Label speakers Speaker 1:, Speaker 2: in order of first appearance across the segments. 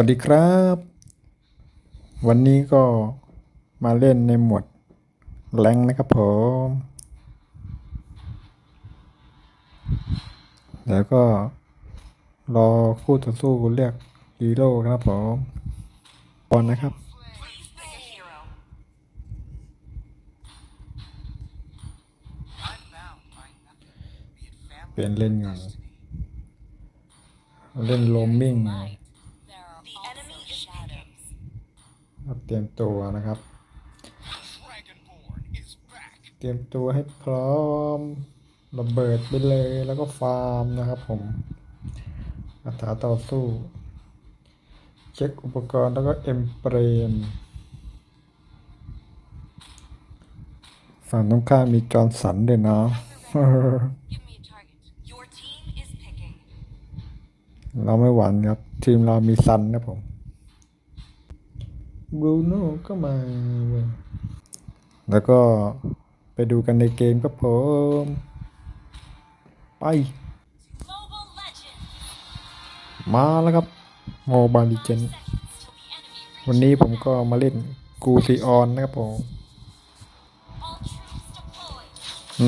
Speaker 1: วัสดีครับ วันนี้ก็มาเล่นในหมวดแรงนะครับผม แล้วก็รอคู่ต่อสู้เรียกฮีโร่ครับผมบอลนะครับ เปลี่ยนเล่นอยู่
Speaker 2: or destiny.
Speaker 1: เล่นโรมมิ่ง เตรียมตัวนะครับ เตรียมตัวให้พร้อมระเบิดไปเลยแล้วก็ฟาร์มนะครับผมคาถาต่อสู้ เช็คอุปกรณ์แล้วก็เอ็มเปรมฝั่งตรงข้ามมีจอร์นสันด้วยเนาะเราไม่หวั่นครับ ทีมเรามีซันนะผม บรูโน่ก็มาเว้ยแล้วก็ไปดูกันในเกมครับผม ไป มาแล้วครับโมบายลีเจนวันนี้ผมก็มาเล่นกูซีออนนะครับผม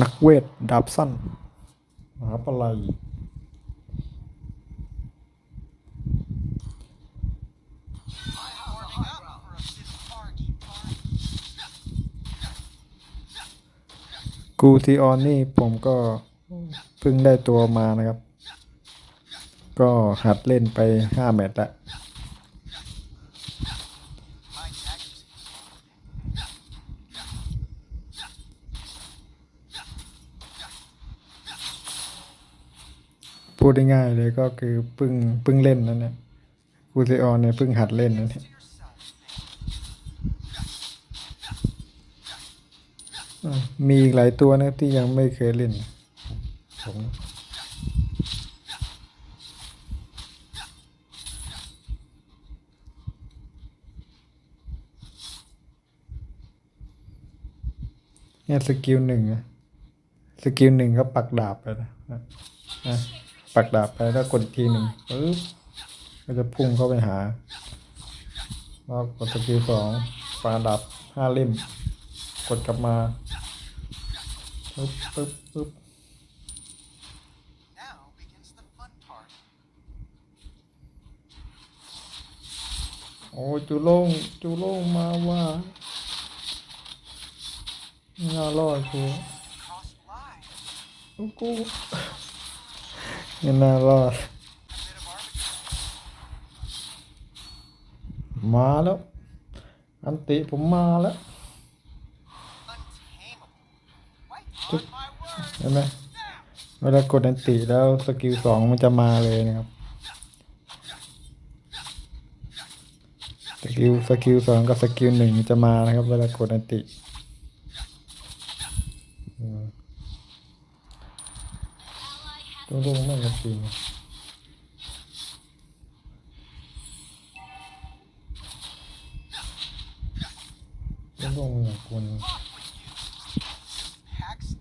Speaker 1: นักเวทดาบสั้นมหาปลัย
Speaker 2: Warming
Speaker 1: กูซีออนนี่ผมก็เพิ่งได้ตัวมานะครับ ก็หัดเล่นไปห้าแมตช์ละพูดง่ายๆเลยก็คือเพิ่งเพิ่งเล่นนั่นเนี่ยกูซีออนเนี่ยเพิ่งหัดเล่นนั่นเนี่ย
Speaker 2: To yourself.
Speaker 1: อื มมีอีกหลายตัวนะที่ยังไม่เคยเล่นผมเนี่ยสกิลหนึ่งอะสกิลหนึ่งก็ปักดาบไปนะนะนะปักดาบไปแล้วกดอีกทีหนึ่งปึ๊บก็จะพุ่งเข้าไปหาแล้วกดสกิลสองปาดาบห้าเล่ม กดกลับมา ปึ๊บปึ๊บปึ๊บ
Speaker 2: Now begins the fun part.
Speaker 1: โอ้ยจูโล่งจูโล่งมาว่าไม่น่ารอดกูกูไม่น่ารอดมาแล้ว อันติผมมาแล้ว
Speaker 2: Wait, on my word.
Speaker 1: เห็นไหมเวลากดอันติแล้วสกิลสองมันจะมาเลยนะครับ สกิลสกิลสองกับสกิลหนึ่งจะมานะครับ เวลากดอันติอืม
Speaker 3: Ally has
Speaker 1: ตัวลงไม่กระจริงตัวลงอย่างคุณ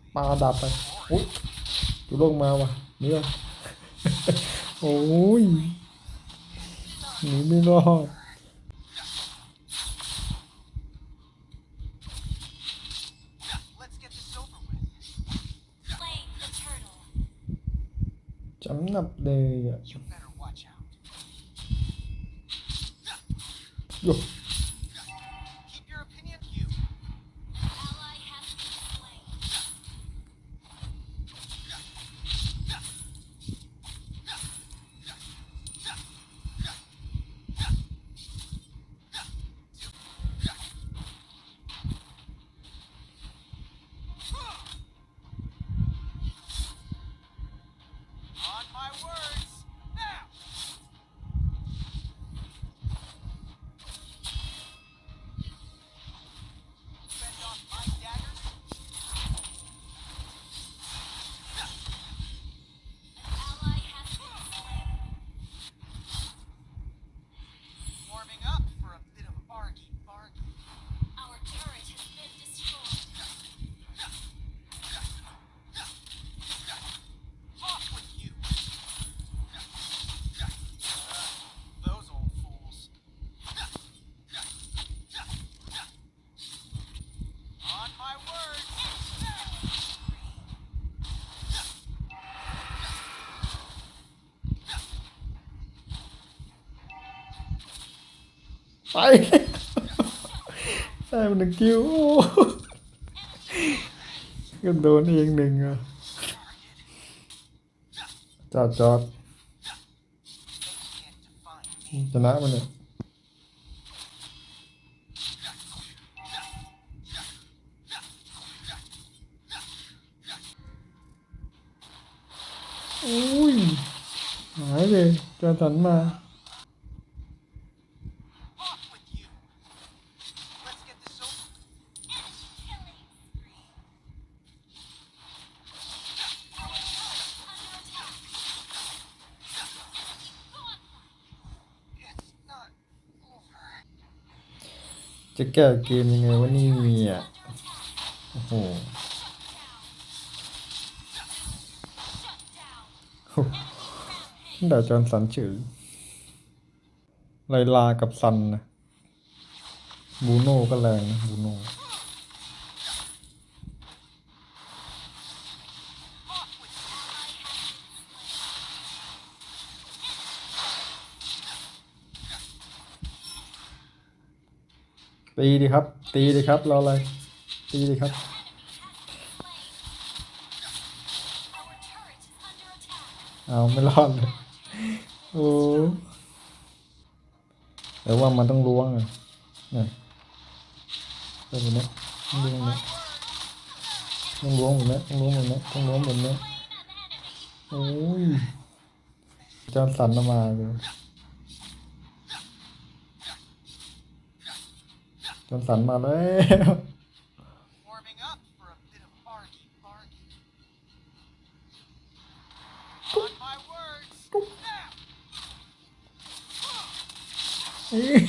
Speaker 2: Paxley.
Speaker 1: ปลาดับไปอุ้ยตัวลงมาว่ะเนี่ย โอ้ยหนีไม่รอด
Speaker 2: Let's get this over with.
Speaker 3: slain the turtle.
Speaker 1: จำนับเลยอ่ะ
Speaker 2: You better watch out.
Speaker 1: โย
Speaker 2: words.
Speaker 1: ไปได้มันหนึ่งคิวก็โดนเองหนึ่งอะจอดจอดชนะมันเนี่ยอุ้ยหายเลยจอสันมา จะแก้เกมยังไงวะนี่เมียโอ้โหด่าจอนสันเฉยไลลากับซันนะบูโน่ก็แรงนะบูโน่ ตีดิครับ ตีดิครับรออะไรตีดิครับเอาไม่รอดเลยโอ้แต่ว่ามันต้องล้วงอะเนี่ยแบบนี้ต้องล้วงนี้ต้องล้วงแบบนี้ต้องล้วงแบบนี้ต้องล้วงแบบนี้โอ้ยจอห์นสันเอามาเลย จอห์นสันมาแล้ว
Speaker 2: Warming up for a bit of argy bargy. On my words. Now.
Speaker 1: เฮ้ย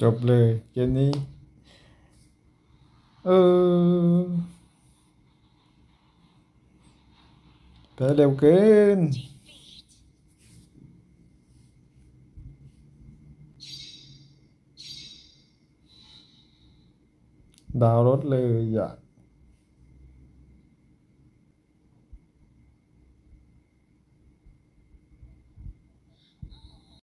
Speaker 1: จบเลยเกมนี้ เออแพ้เร็วเกิน ดาวรถเลยอยาก